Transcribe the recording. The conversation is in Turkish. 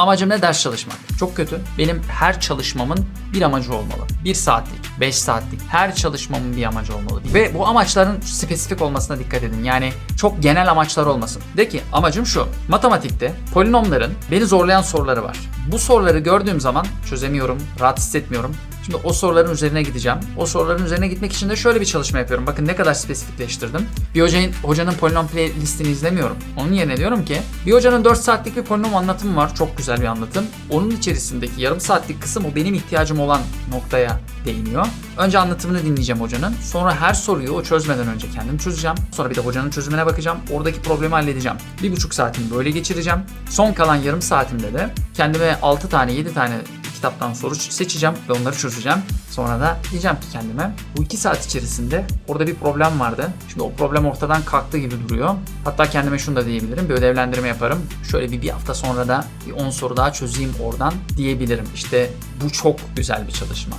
Amacım ne? Ders çalışmak. Çok kötü. Benim her çalışmamın bir amacı olmalı. Bir saatlik, 5 saatlik her çalışmamın bir amacı olmalı. Ve bu amaçların spesifik olmasına dikkat edin. Yani çok genel amaçlar olmasın. De ki amacım şu. Matematikte polinomların beni zorlayan soruları var. Bu soruları gördüğüm zaman çözemiyorum, rahat hissetmiyorum. Şimdi o soruların üzerine gideceğim. O soruların üzerine gitmek için de şöyle bir çalışma yapıyorum. Bakın ne kadar spesifikleştirdim. Bir hocanın, hocanın polinom playlistini izlemiyorum. Onun yerine diyorum ki bir hocanın 4 saatlik bir polinom anlatımı var. Çok güzel bir anlatım. Onun içerisindeki yarım saatlik kısım o benim ihtiyacım olan noktaya değiniyor. Önce anlatımını dinleyeceğim hocanın. Sonra her soruyu o çözmeden önce kendim çözeceğim. Sonra bir de hocanın çözümüne bakacağım. Oradaki problemi halledeceğim. Bir buçuk saatimi böyle geçireceğim. Son kalan yarım saatimde de kendime 6 tane 7 tane kitaptan soru seçeceğim ve onları çözeceğim. Sonra da diyeceğim ki kendime bu 2 saat içerisinde orada bir problem vardı. Şimdi o problem ortadan kalktı gibi duruyor. Hatta kendime şunu da diyebilirim. Bir ödevlendirme yaparım. Şöyle bir, bir hafta sonra da bir 10 soru daha çözeyim oradan diyebilirim. İşte bu çok güzel bir çalışma.